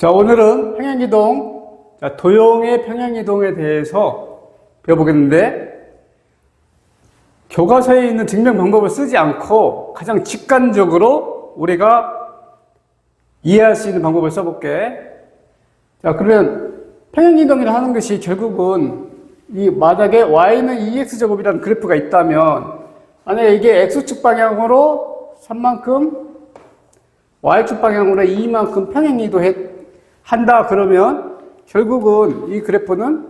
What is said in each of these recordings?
자, 오늘은 평행이동, 자, 도형의 평행이동에 대해서 배워보겠는데, 교과서에 있는 증명 방법을 쓰지 않고 가장 직관적으로 우리가 이해할 수 있는 방법을 써볼게. 자, 그러면 평행이동이라 하는 것이 결국은 이 마닥에 y는 2x제곱이라는 그래프가 있다면, 만약에 이게 x축 방향으로 3만큼, y축 방향으로 2만큼 평행이동해 한다 그러면 결국은 이 그래프는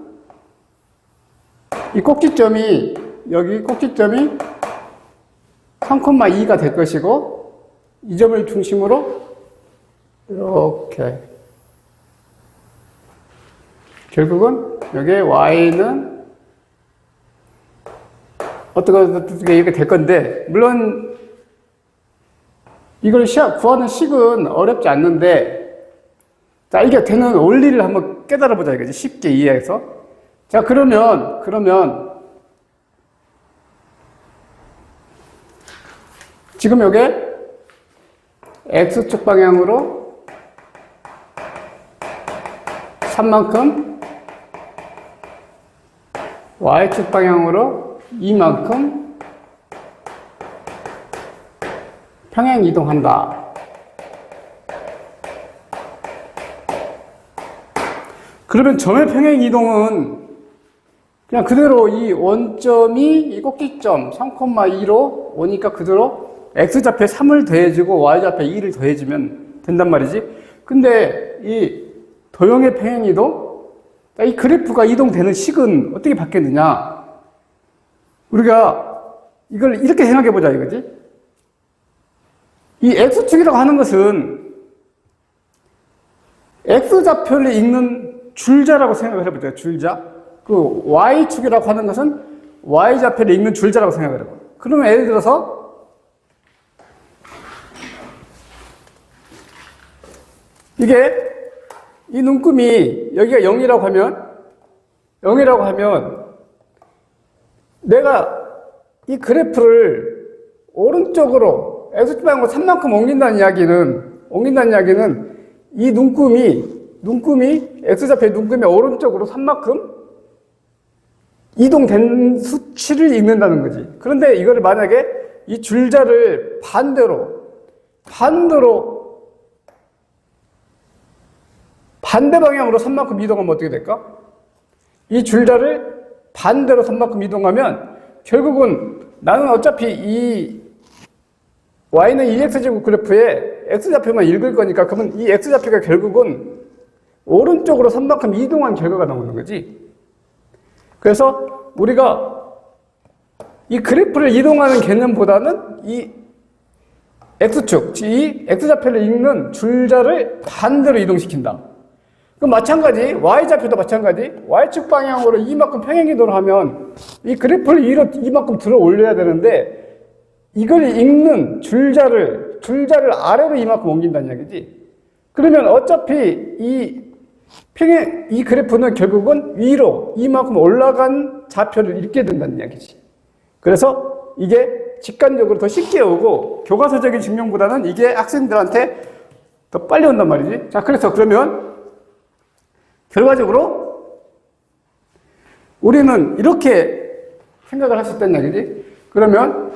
이 꼭지점이 여기 꼭지점이 3,2가 될 것이고 이 점을 중심으로 이렇게. 결국은 여기에 y는 어떻게 어떻게 이렇게 될 건데 물론 이걸 구하는 식은 어렵지 않는데 자, 이게 되는 원리를 한번 깨달아 보자 이거지. 쉽게 이해해서. 자, 그러면, 그러면, 지금 요게 X축 방향으로 3만큼, Y축 방향으로 2만큼 평행 이동한다. 그러면 점의 평행 이동은 그냥 그대로 이 원점이 이 꼭지점 3,2로 오니까 그대로 x좌표에 3을 더해주고 y좌표에 2를 더해주면 된단 말이지. 근데 이 도형의 평행 이동, 이 그래프가 이동되는 식은 어떻게 바뀌었느냐? 우리가 이걸 이렇게 생각해 보자 이거지. 이 x축이라고 하는 것은 x좌표를 읽는 줄자라고 생각을 해보죠. 줄자. 그 y축이라고 하는 것은 y좌표를 읽는 줄자라고 생각을 해요. 그러면 예를 들어서 이게 이 눈금이 여기가 0이라고 하면 0이라고 하면 내가 이 그래프를 오른쪽으로 x축 방향으로 3만큼 옮긴다는 이야기는 옮긴다는 이야기는 이 눈금이 눈금이 x좌표의 눈금이 오른쪽으로 3만큼 이동된 수치를 읽는다는 거지. 그런데 이거를 만약에 이 줄자를 반대로 반대로 반대 방향으로 3만큼 이동하면 어떻게 될까? 이 줄자를 반대로 3만큼 이동하면 결국은 나는 어차피 이 y는 2x제곱 그래프에 x좌표만 읽을 거니까 그러면 이 x좌표가 결국은 오른쪽으로 3만큼 이동한 결과가 나오는 거지. 그래서 우리가 이 그래프를 이동하는 개념보다는 이 x축, 이 x좌표를 읽는 줄자를 반대로 이동시킨다. 그럼 마찬가지, y좌표도 마찬가지, y축 방향으로 이만큼 평행이동을 하면 이 그래프를 위로 이만큼 들어 올려야 되는데 이걸 읽는 줄자를, 줄자를 아래로 이만큼 옮긴다는 이야기지. 그러면 어차피 이 평행, 이 그래프는 결국은 위로 이만큼 올라간 좌표를 읽게 된다는 이야기지. 그래서 이게 직관적으로 더 쉽게 오고 교과서적인 증명보다는 이게 학생들한테 더 빨리 온단 말이지. 자, 그래서 그러면 결과적으로 우리는 이렇게 생각을 할 수 있다는 얘기지. 그러면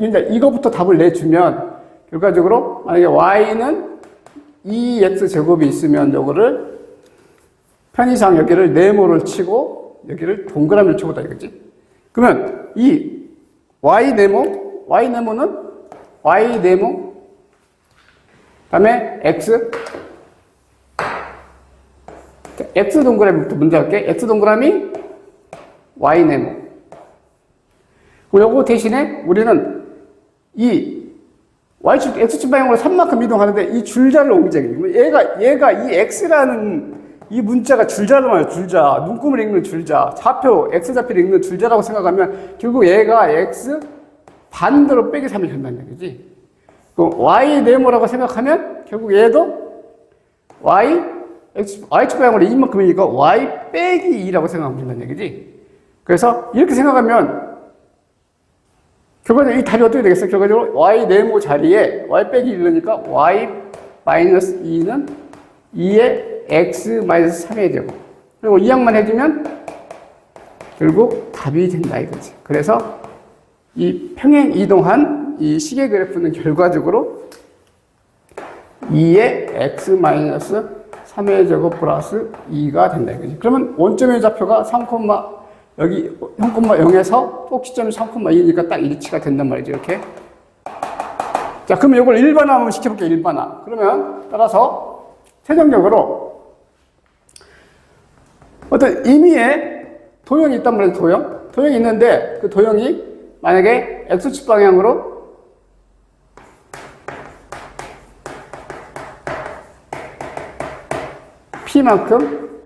이제 이거부터 답을 내주면 결과적으로 만약에 y는 2x 제곱이 있으면 요거를 편의상 여기를 네모를 치고 여기를 동그라미를 치고 다 이거지. 그러면 이 y 네모, y 네모는 y 네모, 그다음에 x, x 동그라미부터 문제 할게. x 동그라미, y 네모. 요거 대신에 우리는 이 y축, x축 방향으로 3만큼 이동하는데 이 줄자를 옮기자. 얘가, 얘가 이 x라는 이 문자가 줄자로 말이야, 줄자. 눈금을 읽는 줄자. 좌표, x좌표를 읽는 줄자라고 생각하면 결국 얘가 x 반대로 빼기 3이 된다는 얘기지. 그 y 네모라고 생각하면 결국 얘도 y, x, y축 방향으로 이만큼 이니까 y 빼기 2라고 생각하면 된다는 얘기지. 그래서 이렇게 생각하면 결과적으로 이 답이 어떻게 되겠어? 결과적으로 y 네모 자리에 y 빼기 1이니까 y 마이너스 2는 2의 x 마이너스 3의 제곱. 그리고 이 양만 해주면 결국 답이 된다 이거지. 그래서 이 평행 이동한 이 시계 그래프는 결과적으로 2의 x 마이너스 3의 제곱 플러스 2가 된다 이거지. 그러면 원점의 좌표가 3, 여기 3,0에서 꼭지점이 3,2니까 딱 일치가 된단 말이죠. 이렇게. 자, 그러면 이걸 일반화 한번 시켜볼게요. 일반화. 그러면 따라서 최종적으로 어떤 임의의 도형이 있단 말이에요. 도형. 도형이 있는데 그 도형이 만약에 x축 방향으로 p만큼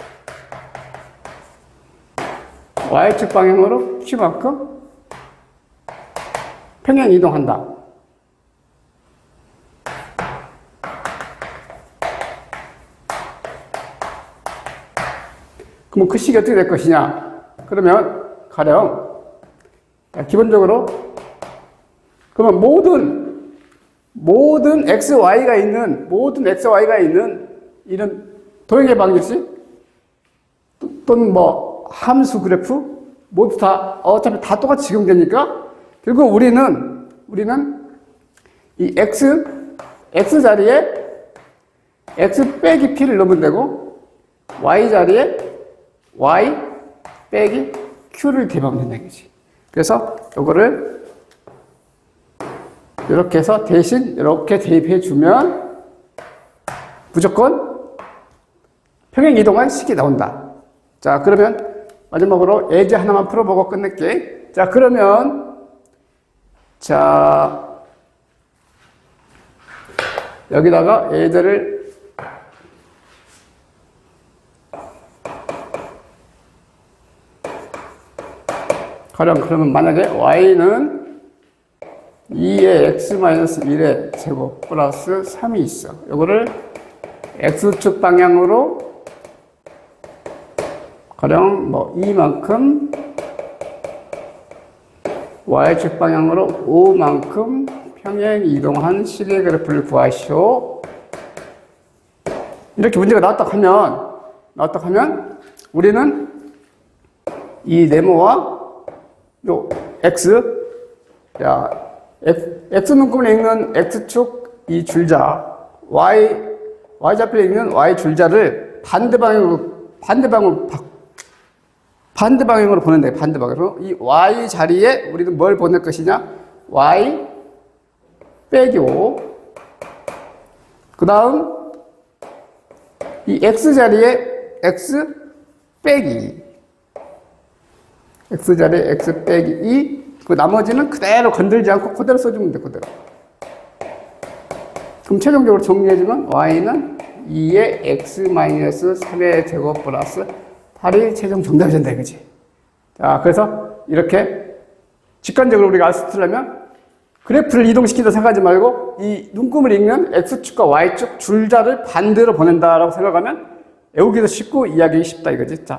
y축 방향으로 q만큼 평행 이동한다. 그럼 그 식이 어떻게 될 것이냐? 그러면 가령 자, 기본적으로 그러면 모든 모든 x, y가 있는 모든 x, y가 있는 이런 도형의 방정식 또- 또는 뭐 함수 그래프 모두 다 어차피 다 똑같이 적용되니까 결국 우리는 우리는 이 x x 자리에 x 빼기 p를 넣으면 되고 y 자리에 y 빼기 q를 대입하면 된다는 거지. 그래서 요거를 이렇게 해서 대신 이렇게 대입해 주면 무조건 평행 이동한 식이 나온다. 자, 그러면 마지막으로 예제 하나만 풀어보고 끝낼게. 자, 그러면 자 여기다가 예제를 가령 그러면 만약에 y는 2의 x-1의 제곱 플러스 3이 있어. 요거를 x축 방향으로 가령 뭐 2만큼 y축 방향으로 5만큼 평행 이동한 시계 그래프를 구하시오. 이렇게 문제가 나왔다 하면 나왔다 하면 우리는 이 네모와 요 x? 자 x, 눈금을 읽는 x축 이 줄자. Y y 좌표에 있는 y 줄자를 반대 방향으로 반대 방향으로 바, 반대 방향으로 보낸다 반대 방향으로. 이 y 자리에 우리는 뭘 보낼 것이냐? Y 빼기 5 그다음 이 x 자리에 x 빼기. 2 x자리에 x 빼기 2, 그 나머지는 그대로 건들지 않고 그대로 써주면 돼, 그대로. 그럼 최종적으로 정리해주면 y는 2의 x 마이너스 3의 제곱 플러스 8이 최종 정답이 된다, 이거지. 자, 그래서 이렇게 직관적으로 우리가 알 수 있으려면 그래프를 이동시키다 생각하지 말고 이 눈금을 읽는 x축과 y축 줄자를 반대로 보낸다라고 생각하면 외우기도 쉽고 이해하기 쉽다 이거지. 자,